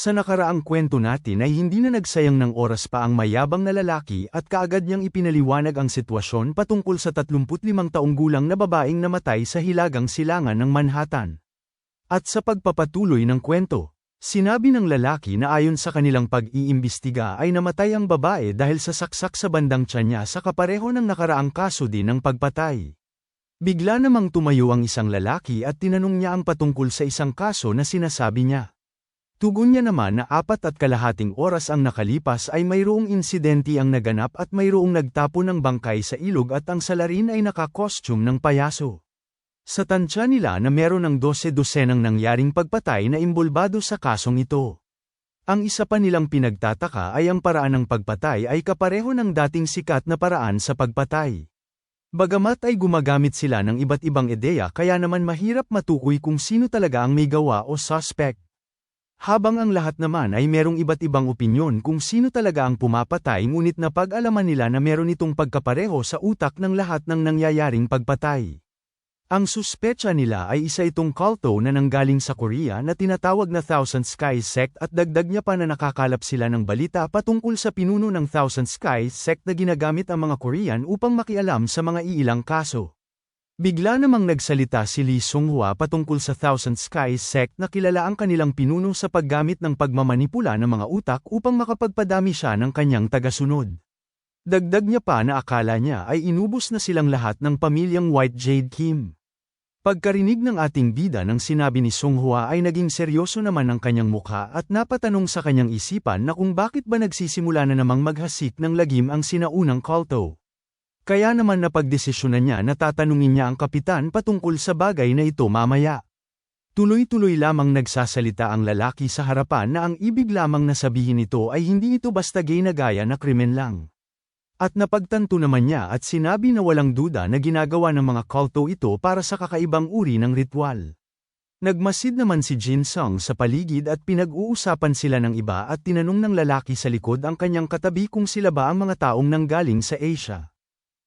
Sa nakaraang kwento natin ay hindi na nagsayang ng oras pa ang mayabang na lalaki at kaagad niyang ipinaliwanag ang sitwasyon patungkol sa 35 taong gulang na babaeng namatay sa hilagang silangan ng Manhattan. At sa pagpapatuloy ng kwento, sinabi ng lalaki na ayon sa kanilang pag-iimbestiga ay namatay ang babae dahil sa saksak sa bandang tiyan niya sa kapareho ng nakaraang kaso din ng pagpatay. Bigla namang tumayo ang isang lalaki at tinanong niya ang patungkol sa isang kaso na sinasabi niya. Tugon niya naman na apat at kalahating oras ang nakalipas ay mayroong insidente ang naganap at mayroong nagtapo ng bangkay sa ilog at ang salarin ay nakakostyum ng payaso. Sa tansya nila na meron ng 12-dosenang nangyaring pagpatay na imbulbado sa kasong ito. Ang isa pa nilang pinagtataka ay ang paraan ng pagpatay ay kapareho ng dating sikat na paraan sa pagpatay. Bagamat ay gumagamit sila ng iba't ibang ideya kaya naman mahirap matukoy kung sino talaga ang may gawa o suspect. Habang ang lahat naman ay merong iba't ibang opinyon kung sino talaga ang pumapatay ngunit napag-alaman nila na meron itong pagkapareho sa utak ng lahat ng nangyayaring pagpatay. Ang suspecha nila ay isa itong kulto na nanggaling sa Korea na tinatawag na Thousand Skies Sect at dagdag niya pa na nakakalap sila ng balita patungkol sa pinuno ng Thousand Skies Sect na ginagamit ang mga Korean upang makialam sa mga iilang kaso. Bigla namang nagsalita si Lee Sung-hwa patungkol sa Thousand Skies sect na kilala ang kanilang pinuno sa paggamit ng pagmamanipula ng mga utak upang makapagpadami siya ng kanyang tagasunod. Dagdag niya pa na akala niya ay inubos na silang lahat ng pamilyang White Jade Kim. Pagkarinig ng ating bida ng sinabi ni Sung-hwa ay naging seryoso naman ang kanyang mukha at napatanong sa kanyang isipan na kung bakit ba nagsisimula na namang maghasik ng lagim ang sinaunang kulto. Kaya naman napagdesisyonan niya na tatanungin niya ang kapitan patungkol sa bagay na ito mamaya. Tuloy-tuloy lamang nagsasalita ang lalaki sa harapan na ang ibig lamang na sabihin nito ay hindi ito basta gay na gaya na krimen lang. At napagtanto naman niya at sinabi na walang duda na ginagawa ng mga kulto ito para sa kakaibang uri ng ritual. Nagmasid naman si Jin Sung sa paligid at pinag-uusapan sila ng iba at tinanong ng lalaki sa likod ang kanyang katabi kung sila ba ang mga taong nanggaling sa Asia.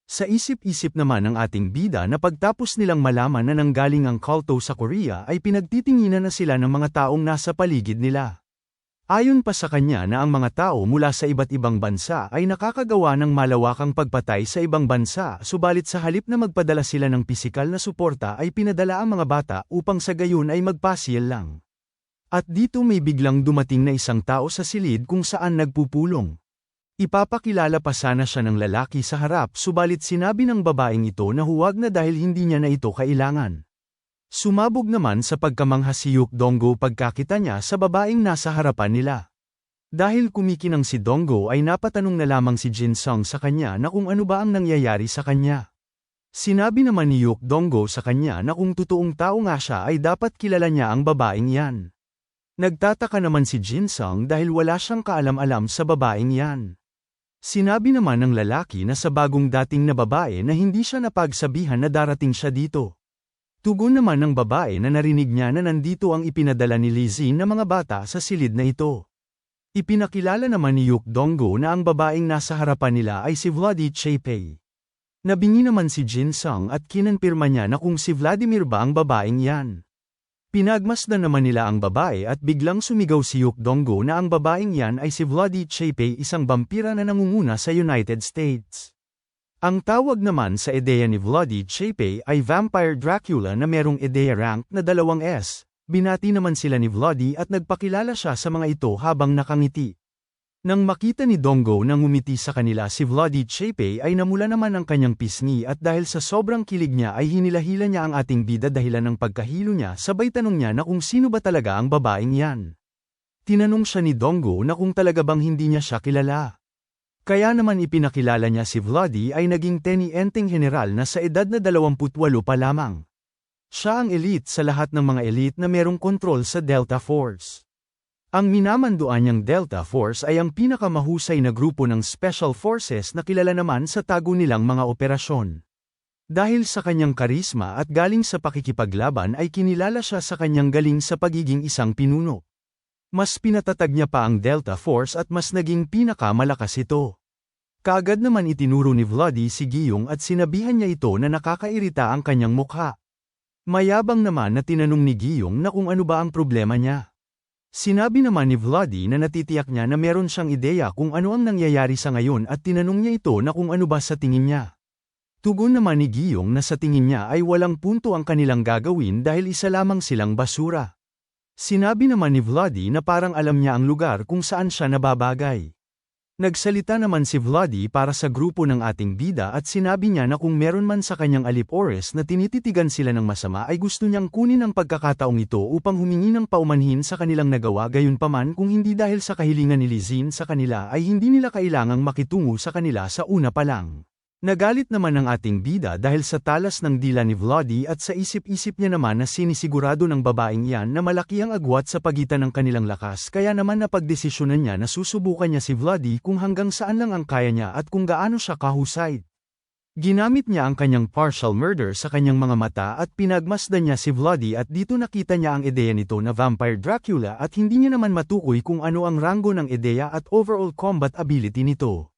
Sa isip-isip naman ng ating bida na pagtapos nilang malaman na nanggaling ang kulto sa Korea ay pinagtitinginan na sila ng mga taong nasa paligid nila. Ayon pa sa kanya na ang mga tao mula sa iba't ibang bansa ay nakakagawa ng malawakang pagpatay sa ibang bansa subalit sa halip na magpadala sila ng pisikal na suporta ay pinadala ang mga bata upang sa gayon ay magpasyel lang. At dito may biglang dumating na isang tao sa silid kung saan nagpupulong. Ipapakilala pa sana siya ng lalaki sa harap subalit sinabi ng babaeng ito na huwag na dahil hindi niya na ito kailangan. Sumabog naman sa pagkamangha si Yuk Donggo pagkakita niya sa babaeng nasa harapan nila. Dahil kumikinang si Donggo ay napatanong na lamang si Jin Sung sa kanya na kung ano ba ang nangyayari sa kanya. Sinabi naman ni Yuk Donggo sa kanya na kung totoong tao nga siya ay dapat kilala niya ang babaeng yan. Nagtataka naman si Jin Sung dahil wala siyang kaalam-alam sa babaeng yan. Sinabi naman ng lalaki na sa bagong dating na babae na hindi siya napagsabihan na darating siya dito. Tugon naman ng babae na narinig niya na nandito ang ipinadala ni Lizzie na mga bata sa silid na ito. Ipinakilala naman ni Yuk Donggo na ang babaeng nasa harapan nila ay si Vladi Chepei. Nabingi naman si Jin Sung at kinanpirma niya na kung si Vladimir ba ang babaeng yan. Pinagmasdan naman nila ang babae at biglang sumigaw si Yuk Donggo na ang babaeng yan ay si Vladi Chepei isang vampira na nangunguna sa United States. Ang tawag naman sa ideya ni Vladi Chepei ay Vampire Dracula na merong ideya rank na dalawang S. Binati naman sila ni Vladi at nagpakilala siya sa mga ito habang nakangiti. Nang makita ni Donggo na ngumiti sa kanila si Vladi Chepe ay namula naman ang kanyang pisngi at dahil sa sobrang kilig niya ay hinilahila niya ang ating bida dahilan ng pagkahilo niya sabay tanong niya na kung sino ba talaga ang babaeng yan. Tinanong siya ni Donggo na kung talaga bang hindi niya siya kilala. Kaya naman ipinakilala niya si Vladi ay naging tenienteng general na sa edad na 28 pa lamang. Siya ang elite sa lahat ng mga elite na merong kontrol sa Delta Force. Ang minamanduan niyang Delta Force ay ang pinakamahusay na grupo ng Special Forces na kilala naman sa tago nilang mga operasyon. Dahil sa kanyang karisma at galing sa pakikipaglaban ay kinilala siya sa kanyang galing sa pagiging isang pinuno. Mas pinatatag niya pa ang Delta Force at mas naging pinakamalakas ito. Kaagad naman itinuro ni Vladi si Giyong at sinabihan niya ito na nakakairita ang kanyang mukha. Mayabang naman na tinanong ni Giyong na kung ano ba ang problema niya. Sinabi naman ni Vladi na natitiyak niya na meron siyang ideya kung ano ang nangyayari sa ngayon at tinanong niya ito na kung ano ba sa tingin niya. Tugon naman ni Giyong na sa tingin niya ay walang punto ang kanilang gagawin dahil isa lamang silang basura. Sinabi naman ni Vladi na parang alam niya ang lugar kung saan siya nababagay. Nagsalita naman si Vladi para sa grupo ng ating bida at sinabi niya na kung meron man sa kanyang alip ores na tinititigan sila ng masama ay gusto niyang kunin ang pagkakataong ito upang humingi ng paumanhin sa kanilang nagawa gayunpaman kung hindi dahil sa kahilingan ni Lizin sa kanila ay hindi nila kailangang makitungo sa kanila sa una pa lang. Nagalit naman ang ating bida dahil sa talas ng dila ni Vladi at sa isip-isip niya naman na sinisigurado ng babaeng iyan na malaki ang agwat sa pagitan ng kanilang lakas kaya naman napagdesisyonan niya na susubukan niya si Vladi kung hanggang saan lang ang kaya niya at kung gaano siya kahusay. Ginamit niya ang kanyang partial murder sa kanyang mga mata at pinagmasdan niya si Vladi at dito nakita niya ang ideya nito na Vampire Dracula at hindi niya naman matukoy kung ano ang rango ng ideya at overall combat ability nito.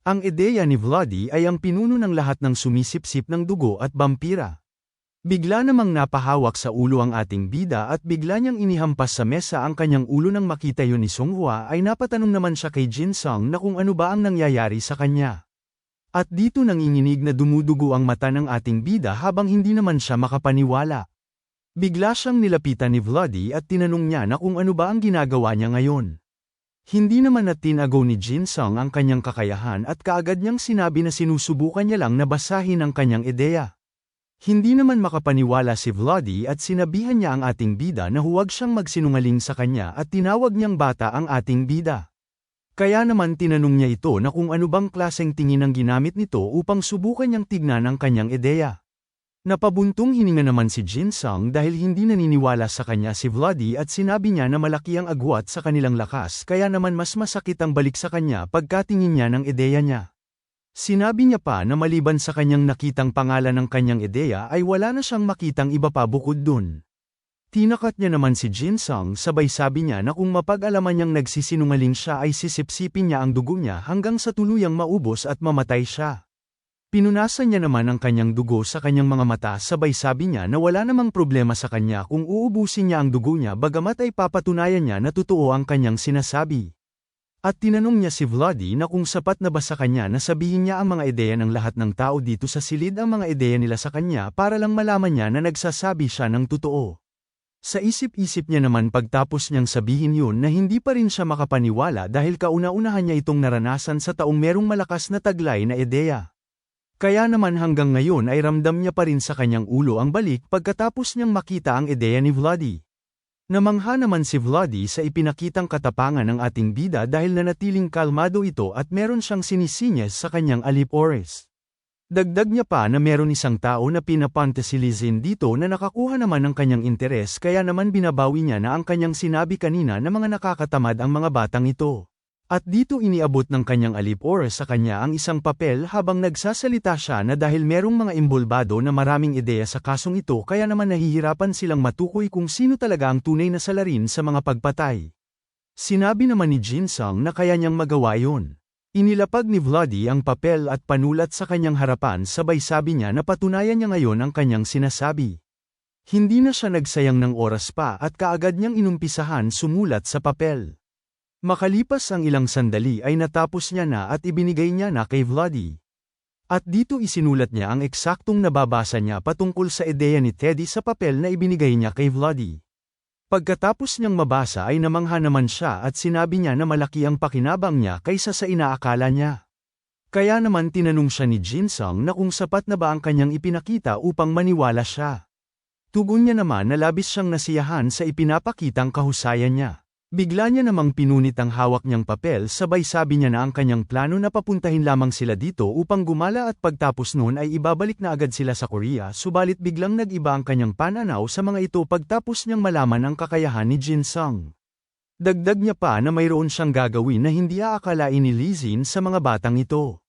Ang ideya ni Vladi ay ang pinuno ng lahat ng sumisipsip ng dugo at vampira. Bigla namang napahawak sa ulo ang ating bida at bigla niyang inihampas sa mesa ang kanyang ulo nang makita yun ni Songhua ay napatanong naman siya kay Jin Sung na kung ano ba ang nangyayari sa kanya. At dito nanginginig na dumudugo ang mata ng ating bida habang hindi naman siya makapaniwala. Bigla siyang nilapitan ni Vladi at tinanong niya na kung ano ba ang ginagawa niya ngayon. Hindi naman na tinago ni Jin Sung ang kanyang kakayahan at kaagad niyang sinabi na sinusubukan niya lang na basahin ang kanyang ideya. Hindi naman makapaniwala si Vladi at sinabihan niya ang ating bida na huwag siyang magsinungaling sa kanya at tinawag niyang bata ang ating bida. Kaya naman tinanong niya ito na kung ano bang klaseng tingin ang ginamit nito upang subukan niyang tignan ang kanyang ideya. Napabuntong hininga naman si Jin Sung dahil hindi naniniwala sa kanya si Vladi at sinabi niya na malaki ang agwat sa kanilang lakas kaya naman mas masakit ang balik sa kanya pagkatingin niya ng ideya niya. Sinabi niya pa na maliban sa kanyang nakitang pangalan ng kanyang ideya ay wala na siyang makitang iba pa bukod dun. Tinakat niya naman si Jin Sung sabay sabi niya na kung mapag-alaman niyang nagsisinungaling siya ay sisipsipin niya ang dugo niya hanggang sa tuluyang maubos at mamatay siya. Pinunasan niya naman ang kanyang dugo sa kanyang mga mata sabay sabi niya na wala namang problema sa kanya kung uubusin niya ang dugo niya bagamat ay papatunayan niya na totoo ang kanyang sinasabi. At tinanong niya si Vladi na kung sapat na ba sa kanya na sabihin niya ang mga ideya ng lahat ng tao dito sa silid ang mga ideya nila sa kanya para lang malaman niya na nagsasabi siya ng totoo. Sa isip-isip niya naman pagtapos niyang sabihin yun na hindi pa rin siya makapaniwala dahil kauna-unahan niya itong naranasan sa taong merong malakas na taglay na ideya. Kaya naman hanggang ngayon ay ramdam niya pa rin sa kanyang ulo ang balik pagkatapos niyang makita ang ideya ni Vladi. Namangha naman si Vladi sa ipinakitang katapangan ng ating bida dahil nanatiling kalmado ito at meron siyang sinisinyas sa kanyang alip ores. Dagdag niya pa na meron isang tao na pinapantasilizin dito na nakakuha naman ng kanyang interes kaya naman binabawi niya na ang kanyang sinabi kanina na mga nakakatamad ang mga batang ito. At dito iniabot ng kanyang alip oras sa kanya ang isang papel habang nagsasalita siya na dahil merong mga imbolbado na maraming ideya sa kasong ito kaya naman nahihirapan silang matukoy kung sino talaga ang tunay na salarin sa mga pagpatay. Sinabi naman ni Jin Sung na kaya niyang magawa yon. Inilapag ni Vladi ang papel at panulat sa kanyang harapan sabay sabi niya na patunayan niya ngayon ang kanyang sinasabi. Hindi na siya nagsayang ng oras pa at kaagad niyang inumpisahan sumulat sa papel. Makalipas ang ilang sandali ay natapos niya na at ibinigay niya na kay Vladi. At dito isinulat niya ang eksaktong nababasa niya patungkol sa ideya ni Teddy sa papel na ibinigay niya kay Vladi. Pagkatapos niyang mabasa ay namangha naman siya at sinabi niya na malaki ang pakinabang niya kaysa sa inaakala niya. Kaya naman tinanong siya ni Jin Sung na kung sapat na ba ang kanyang ipinakita upang maniwala siya. Tugon niya naman na labis siyang nasiyahan sa ipinapakitang kahusayan niya. Bigla niya namang pinunit ang hawak niyang papel sabay sabi niya na ang kanyang plano na papuntahin lamang sila dito upang gumala at pagtapos noon ay ibabalik na agad sila sa Korea subalit biglang nag-iba ang kanyang pananaw sa mga ito pagtapos niyang malaman ang kakayahan ni Jin Sung. Dagdag niya pa na mayroon siyang gagawin na hindi aakalain ni Lee Jin sa mga batang ito.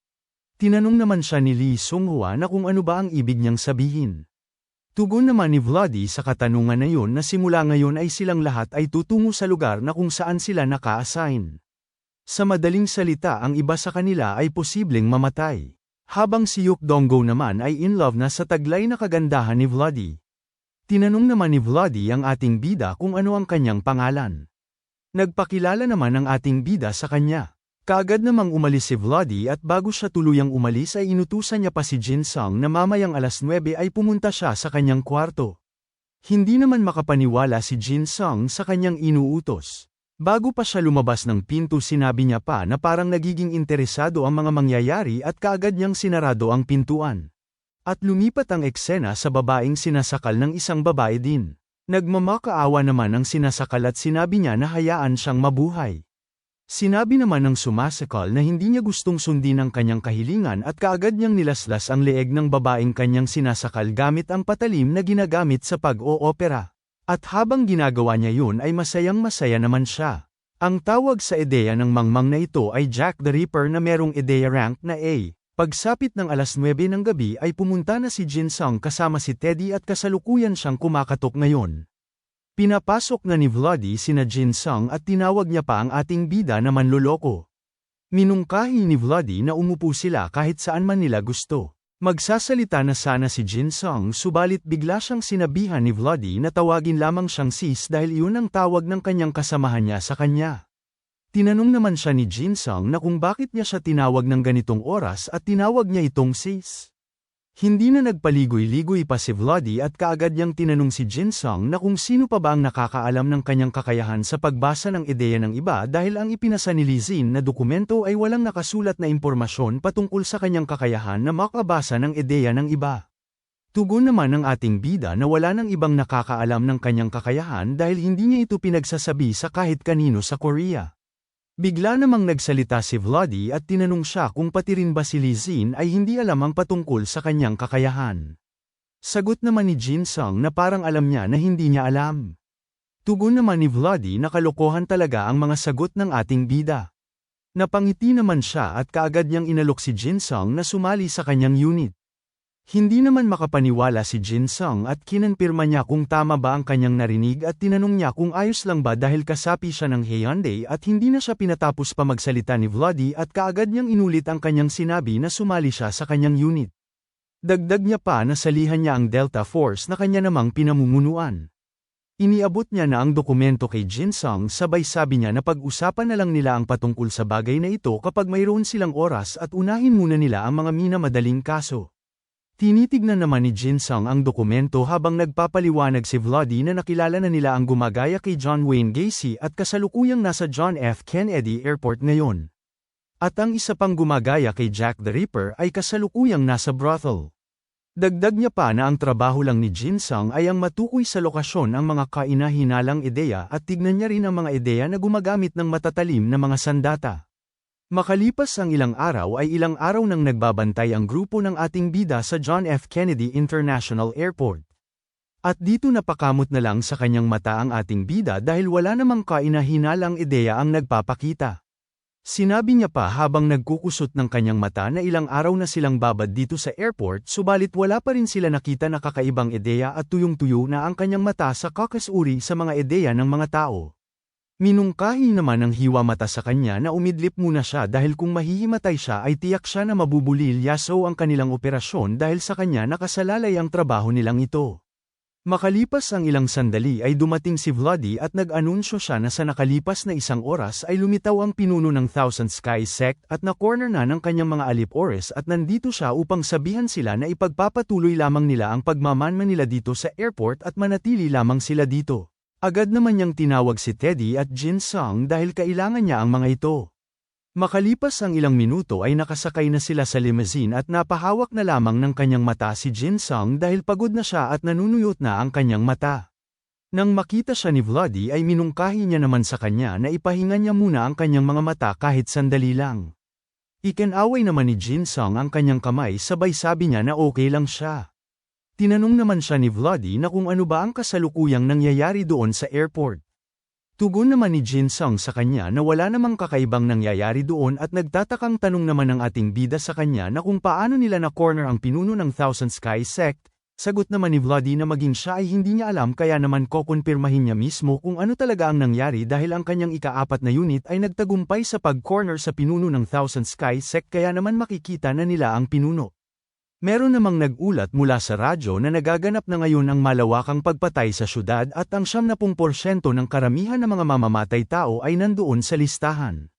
Tinanong naman siya ni Lee Sung-hwa na kung ano ba ang ibig niyang sabihin. Tugon naman ni Vladi sa katanungan na yun na simula ngayon ay silang lahat ay tutungo sa lugar na kung saan sila naka-assign. Sa madaling salita ang iba sa kanila ay posibleng mamatay. Habang si Yuk Donggo naman ay in love na sa taglay na kagandahan ni Vladi. Tinanong naman ni Vladi ang ating bida kung ano ang kanyang pangalan. Nagpakilala naman ang ating bida sa kanya. Kaagad namang umalis si Vladi at bago siya tuluyang umalis ay inutusan niya pa si Jin Sung na mamayang alas 9 ay pumunta siya sa kanyang kwarto. Hindi naman makapaniwala si Jin Sung sa kanyang inuutos. Bago pa siya lumabas ng pinto sinabi niya pa na parang nagiging interesado ang mga mangyayari at kaagad niyang sinarado ang pintuan. At lumipat ang eksena sa babaeng sinasakal ng isang babae din. Nagmamakaawa naman ang sinasakal at sinabi niya na hayaan siyang mabuhay. Sinabi naman ng sumasakal na hindi niya gustong sundin ang kanyang kahilingan at kaagad niyang nilaslas ang leeg ng babaeng kanyang sinasakal gamit ang patalim na ginagamit sa pag-o-opera. At habang ginagawa niya yun ay masayang masaya naman siya. Ang tawag sa ideya ng mangmang na ito ay Jack the Ripper na merong ideya rank na A. Pagsapit ng alas 9 ng gabi ay pumunta na si Jin Sung kasama si Teddy at kasalukuyan siyang kumakatok ngayon. Pinapasok na ni Vladi sina Jin Sung at tinawag niya pa ang ating bida na manloloko. Minungkahi ni Vladi na umupo sila kahit saan man nila gusto. Magsasalita na sana si Jin Sung subalit bigla siyang sinabihan ni Vladi na tawagin lamang siyang sis dahil iyon ang tawag ng kanyang kasamahan niya sa kanya. Tinanong naman siya ni Jin Sung na kung bakit niya siya tinawag ng ganitong oras at tinawag niya itong sis. Hindi na nagpaligoy-ligoy pa si Vladi at kaagad niyang tinanong si Jin Sung na kung sino pa ba ang nakakaalam ng kanyang kakayahan sa pagbasa ng ideya ng iba dahil ang ipinasa ni Lizin na dokumento ay walang nakasulat na impormasyon patungkol sa kanyang kakayahan na makabasa ng ideya ng iba. Tugon naman ng ating bida na wala nang ibang nakakaalam ng kanyang kakayahan dahil hindi niya ito pinagsasabi sa kahit kanino sa Korea. Bigla namang nagsalita si Vladi at tinanong siya kung pati rin ba si Lizin ay hindi alam ang patungkol sa kanyang kakayahan. Sagot naman ni Jin Sung na parang alam niya na hindi niya alam. Tugon naman ni Vladi na kalokohan talaga ang mga sagot ng ating bida. Napangiti naman siya at kaagad niyang inalok si Jin Sung na sumali sa kanyang unit. Hindi naman makapaniwala si Jin Sung at kinanpirma niya kung tama ba ang kanyang narinig at tinanong niya kung ayos lang ba dahil kasapi siya ng Hyundai at hindi na siya pinatapos pa magsalita ni Vladi at kaagad niyang inulit ang kanyang sinabi na sumali siya sa kanyang unit. Dagdag niya pa na salihan niya ang Delta Force na kanya namang pinamumunuan. Iniabot niya na ang dokumento kay Jin Sung sabay sabi niya na pag-usapan na lang nila ang patungkol sa bagay na ito kapag mayroon silang oras at unahin muna nila ang mga minamadaling kaso. Tinitignan naman ni Jin Sung ang dokumento habang nagpapaliwanag si Vladi na nakilala na nila ang gumagaya kay John Wayne Gacy at kasalukuyang nasa John F. Kennedy Airport ngayon. At ang isa pang gumagaya kay Jack the Ripper ay kasalukuyang nasa brothel. Dagdag niya pa na ang trabaho lang ni Jin Sung ay ang matukoy sa lokasyon ang mga kainahinalang ideya at tignan niya rin ang mga ideya na gumagamit ng matatalim na mga sandata. Makalipas ang ilang araw ay ilang araw nang nagbabantay ang grupo ng ating bida sa John F. Kennedy International Airport. At dito napakamot na lang sa kanyang mata ang ating bida dahil wala namang kainahinalang ideya ang nagpapakita. Sinabi niya pa habang nagkukusot ng kanyang mata na ilang araw na silang babad dito sa airport subalit wala pa rin sila nakita na kakaibang ideya at tuyong-tuyo na ang kanyang mata sa kakasuri sa mga ideya ng mga tao. Minungkahi naman ng hiwa mata sa kanya na umidlip muna siya dahil kung mahihimatay siya ay tiyak siya na mabubulil yaso ang kanilang operasyon dahil sa kanya nakasalalay ang trabaho nilang ito. Makalipas ang ilang sandali ay dumating si Vladi at nag-anunsyo siya na sa nakalipas na isang oras ay lumitaw ang pinuno ng Thousand Sky Sect at na-corner na ng kanyang mga alip-ores at nandito siya upang sabihan sila na ipagpapatuloy lamang nila ang pagmamanman nila dito sa airport at manatili lamang sila dito. Agad naman niyang tinawag si Teddy at Jin Sung dahil kailangan niya ang mga ito. Makalipas ang ilang minuto ay nakasakay na sila sa limousine at napahawak na lamang ng kanyang mata si Jin Sung dahil pagod na siya at nanunuyot na ang kanyang mata. Nang makita siya ni Vladi ay minungkahi niya naman sa kanya na ipahinga niya muna ang kanyang mga mata kahit sandali lang. Ikinaway naman ni Jin Sung ang kanyang kamay sabay sabi niya na okay lang siya. Tinanong naman siya ni Vladi na kung ano ba ang kasalukuyang nangyayari doon sa airport. Tugon naman ni Jin Sung sa kanya na wala namang kakaibang nangyayari doon at nagtatakang tanong naman ng ating bida sa kanya na kung paano nila na corner ang pinuno ng Thousand Sky Sect, sagot naman ni Vladi na maging siya ay hindi niya alam kaya naman kokonpirmahin niya mismo kung ano talaga ang nangyari dahil ang kanyang ikaapat na unit ay nagtagumpay sa pag-corner sa pinuno ng Thousand Sky Sect kaya naman makikita na nila ang pinuno. Meron namang nag-ulat mula sa radyo na nagaganap na ngayon ang malawakang pagpatay sa syudad at ang 70% ng karamihan ng mga mamamatay tao ay nandoon sa listahan.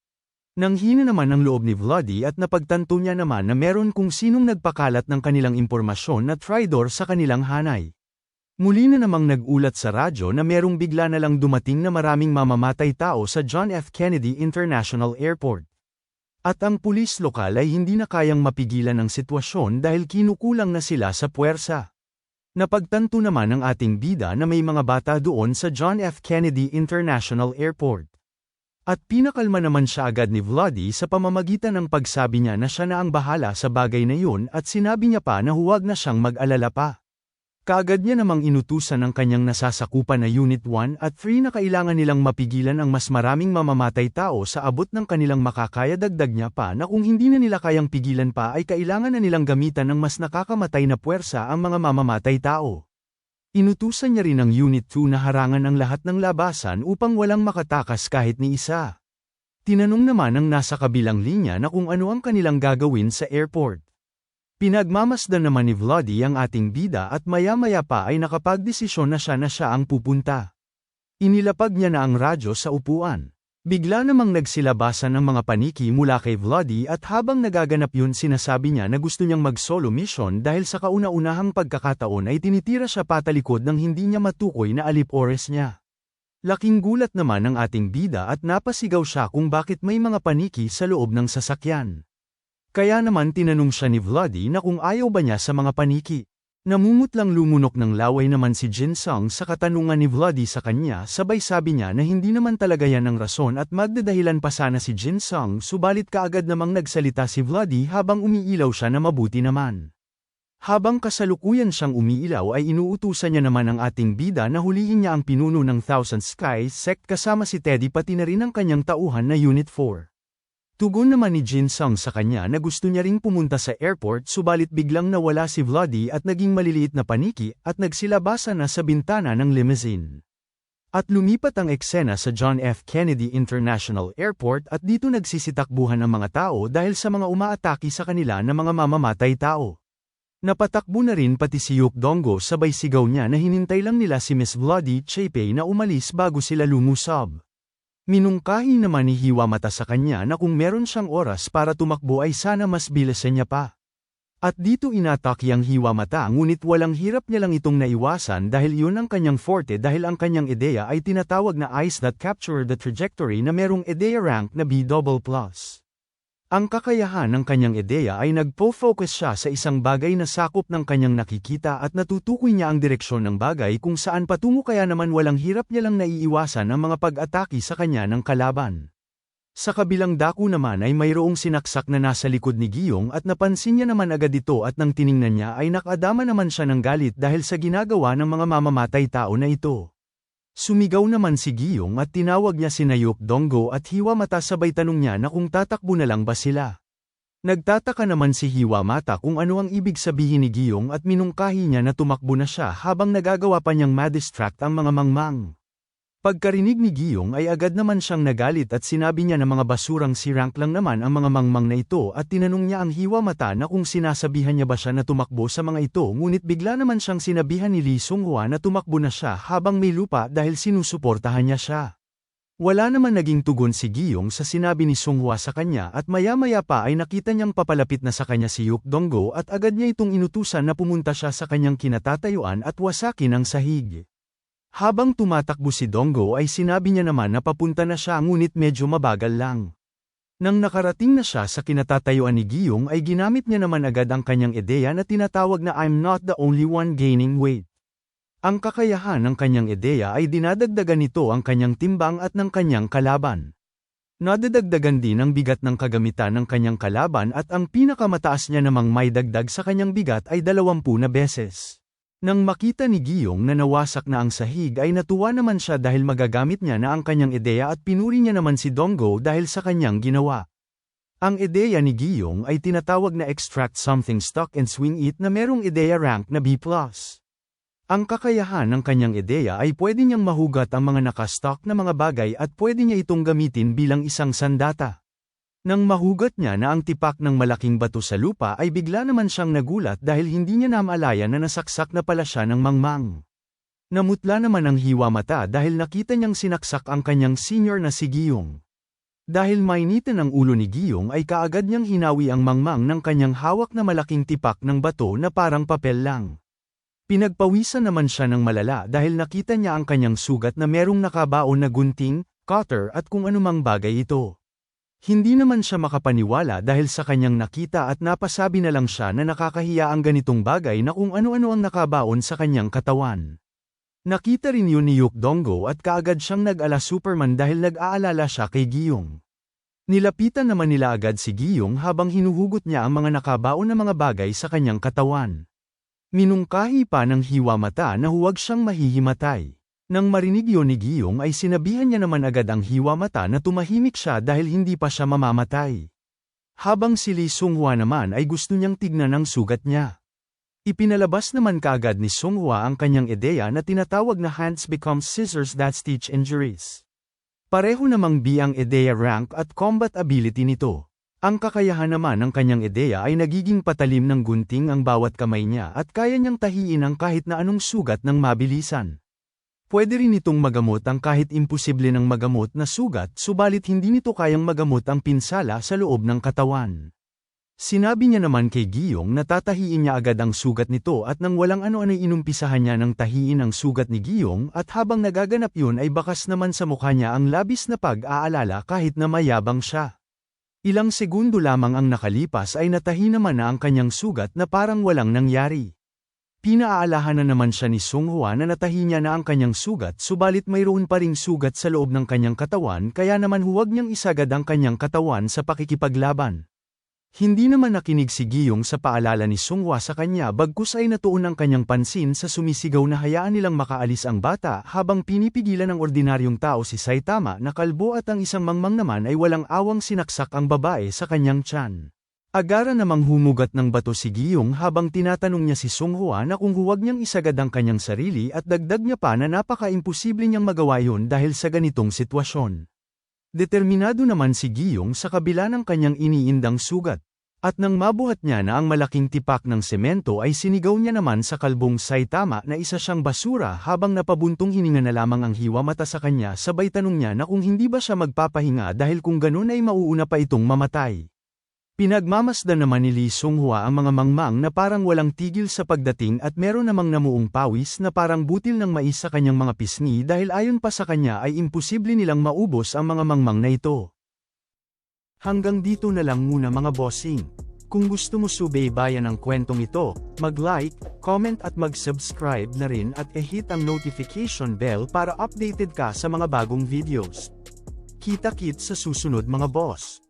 Nanghina naman ang loob ni Vladi at napagtanto niya naman na meron kung sinong nagpakalat ng kanilang impormasyon na traidor sa kanilang hanay. Muli na namang nag-ulat sa radyo na merong bigla na lang dumating na maraming mamamatay tao sa John F. Kennedy International Airport. At ang pulis lokal ay hindi na kayang mapigilan ang sitwasyon dahil kinukulang na sila sa puwersa. Napagtanto naman ng ating bida na may mga bata doon sa John F. Kennedy International Airport. At pinakalma naman siya agad ni Vladi sa pamamagitan ng pagsabi niya na siya na ang bahala sa bagay na yun at sinabi niya pa na huwag na siyang mag-alala pa. Kaagad niya namang inutusan ng kanyang nasasakupan na Unit 1 at 3 na kailangan nilang mapigilan ang mas maraming mamamatay tao sa abot ng kanilang makakaya dagdag niya pa na kung hindi na nila kayang pigilan pa ay kailangan na nilang gamitan ng mas nakakamatay na puwersa ang mga mamamatay tao. Inutusan niya rin ang Unit 2 na harangan ang lahat ng labasan upang walang makatakas kahit ni isa. Tinanong naman ng nasa kabilang linya na kung ano ang kanilang gagawin sa airport. Pinagmamasdan naman ni Vladi ang ating bida at maya-maya pa ay nakapagdesisyon na siya na siya ang pupunta. Inilapag niya na ang radyo sa upuan. Bigla namang nagsilabasan ang mga paniki mula kay Vladi at habang nagaganap yun sinasabi niya na gusto niyang mag-solo mission dahil sa kauna-unahang pagkakataon ay tinitira siya patalikod nang hindi niya matukoy na alip-ores niya. Laking gulat naman ng ating bida at napasigaw siya kung bakit may mga paniki sa loob ng sasakyan. Kaya naman tinanong siya ni Vladi na kung ayaw ba niya sa mga paniki. Namumutlang lumunok ng laway naman si Jin Sung sa katanungan ni Vladi sa kanya sabay sabi niya na hindi naman talaga yan ang rason at magdadahilan pa sana si Jin Sung subalit kaagad namang nagsalita si Vladi habang umiilaw siya na mabuti naman. Habang kasalukuyan siyang umiilaw ay inuutusan niya naman ang ating bida na hulihin niya ang pinuno ng Thousand Skies sect kasama si Teddy pati na rin ang kanyang tauhan na Unit 4. Tugon naman ni Jin Sung sa kanya na gusto niya ring pumunta sa airport subalit biglang nawala si Vladi at naging maliliit na paniki at nagsilabasa na sa bintana ng limousine. At lumipat ang eksena sa John F. Kennedy International Airport at dito nagsisitakbuhan ang mga tao dahil sa mga umaataki sa kanila na mga mamamatay tao. Napatakbo na rin pati si Yuk Donggo sabay sigaw niya na hinintay lang nila si Miss Vladi Chepe na umalis bago sila lumusab. Minungkahi naman ni Hiwa mata sa kanya na kung meron siyang oras para tumakbo ay sana mas bilisan niya pa. At dito inatake ang Hiwa mata ngunit walang hirap niya lang itong naiwasan dahil yun ang kanyang forte dahil ang kanyang ideya ay tinatawag na eyes that capture the trajectory na merong ideya rank na B++. Ang kakayahan ng kanyang ideya ay nagpo-focus siya sa isang bagay na sakop ng kanyang nakikita at natutukoy niya ang direksyon ng bagay kung saan patungo kaya naman walang hirap niya lang naiiwasan ang mga pag-atake sa kanya ng kalaban. Sa kabilang dako naman ay mayroong sinaksak na nasa likod ni Giyong at napansin niya naman agad ito at nang tiningnan niya ay nakadama naman siya ng galit dahil sa ginagawa ng mga mamamatay tao na ito. Sumigaw naman si Giyong at tinawag niya si Nayok Donggo at Hiwa Mata sabay tanong niya na kung tatakbo na lang ba sila. Nagtataka naman si Hiwa Mata kung ano ang ibig sabihin ni Giyong at minungkahi niya na tumakbo na siya habang nagagawa pa niyang madistract ang mga mangmang. Pagkarinig ni Giyong ay agad naman siyang nagalit at sinabi niya na mga basurang si Rank lang naman ang mga mangmang na ito at tinanong niya ang hiwa mata na kung sinasabihan niya ba siya na tumakbo sa mga ito ngunit bigla naman siyang sinabihan ni Lee Sunghua na tumakbo na siya habang may lupa dahil sinusuportahan niya siya. Wala naman naging tugon si Giyong sa sinabi ni Sunghua sa kanya at maya-maya pa ay nakita niyang papalapit na sa kanya si Yuk Donggo at agad niya itong inutusan na pumunta siya sa kanyang kinatatayuan at wasakin ang sahig. Habang tumatakbo si Donggo ay sinabi niya naman na papunta na siya ngunit medyo mabagal lang. Nang nakarating na siya sa kinatatayuan ni Giyong ay ginamit niya naman agad ang kanyang ideya na tinatawag na I'm not the only one gaining weight. Ang kakayahan ng kanyang ideya ay dinadagdagan nito ang kanyang timbang at ng kanyang kalaban. Nadadagdagan din ang bigat ng kagamitan ng kanyang kalaban at ang pinakamataas niya namang may dagdag sa kanyang bigat ay 20 na beses. Nang makita ni Giyong na nawasak na ang sahig ay natuwa naman siya dahil magagamit niya na ang kanyang ideya at pinuri niya naman si Donggo dahil sa kanyang ginawa. Ang ideya ni Giyong ay tinatawag na extract something stock and swing it na merong ideya rank na B+. Ang kakayahan ng kanyang ideya ay pwede niyang mahugat ang mga nakastock na mga bagay at pwede niya itong gamitin bilang isang sandata. Nang mahugat niya na ang tipak ng malaking bato sa lupa ay bigla naman siyang nagulat dahil hindi niya namalaya na nasaksak na pala siya ng mangmang. Namutla naman ang hiwa mata dahil nakita niyang sinaksak ang kanyang senior na si Giyong. Dahil mainitin ang ulo ni Giyong ay kaagad niyang hinawi ang mangmang ng kanyang hawak na malaking tipak ng bato na parang papel lang. Pinagpawisan naman siya ng malala dahil nakita niya ang kanyang sugat na merong nakabaon na gunting, cutter at kung anumang bagay ito. Hindi naman siya makapaniwala dahil sa kanyang nakita at napasabi na lang siya na nakakahiya ang ganitong bagay na kung ano-ano ang nakabaon sa kanyang katawan. Nakita rin yun ni Yuk Donggo at kaagad siyang nag-ala Superman dahil nag-aalala siya kay Giyong. Nilapitan naman nila agad si Giyong habang hinuhugot niya ang mga nakabaon na mga bagay sa kanyang katawan. Minungkahi pa ng hiwa mata na huwag siyang mahihimatay. Nang marinig yun ni Giyong ay sinabihan niya naman agad ang hiwa mata na tumahimik siya dahil hindi pa siya mamamatay. Habang si Lee Sunghua naman ay gusto niyang tignan ang sugat niya. Ipinalabas naman kaagad ni Sunghua ang kanyang ideya na tinatawag na hands become scissors that stitch injuries. Pareho namang B ang ideya rank at combat ability nito. Ang kakayahan naman ng kanyang ideya ay nagiging patalim ng gunting ang bawat kamay niya at kaya niyang tahiin ang kahit na anong sugat ng mabilisan. Pwede rin itong magamot ang kahit imposible ng magamot na sugat subalit hindi nito kayang magamot ang pinsala sa loob ng katawan. Sinabi niya naman kay Giyong na tatahiin niya agad ang sugat nito at nang walang ano-ano'y inumpisahan niya ng tahiin ang sugat ni Giyong at habang nagaganap yun ay bakas naman sa mukha niya ang labis na pag-aalala kahit na mayabang siya. Ilang segundo lamang ang nakalipas ay natahi naman na ang kanyang sugat na parang walang nangyari. Pinaaalahan na naman siya ni Sunghua na natahi niya na ang kanyang sugat subalit mayroon pa ring sugat sa loob ng kanyang katawan kaya naman huwag niyang isagad ang kanyang katawan sa pakikipaglaban. Hindi naman nakinig si Giyong sa paalala ni Sunghua sa kanya bagkus ay natuon ang kanyang pansin sa sumisigaw na hayaan nilang makaalis ang bata habang pinipigilan ng ordinaryong tao si Saitama na kalbo at ang isang mangmang naman ay walang awang sinaksak ang babae sa kanyang tiyan. Agara namang humugat ng bato si Giyong habang tinatanong niya si Sunghua na kung huwag niyang isagad ang kanyang sarili at dagdag niya pa na napaka-imposible niyang magawa yun dahil sa ganitong sitwasyon. Determinado naman si Giyong sa kabila ng kanyang iniindang sugat. At nang mabuhat niya na ang malaking tipak ng semento ay sinigaw niya naman sa kalbong Saitama na isa siyang basura habang napabuntong hininga na lamang ang hiwa mata sa kanya sabay tanong niya na kung hindi ba siya magpapahinga dahil kung ganun ay mauuna pa itong mamatay. Pinagmamasdan naman ni Lee Sunghua ang mga mangmang na parang walang tigil sa pagdating at meron namang namuong pawis na parang butil ng mais sa kanyang mga pisngi dahil ayon pa sa kanya ay imposible nilang maubos ang mga mangmang na ito. Hanggang dito na lang muna mga bossing. Kung gusto mo subaybayan ang kwentong ito, mag-like, comment at mag-subscribe na rin at i-hit ang notification bell para updated ka sa mga bagong videos. Kita-kit sa susunod mga boss.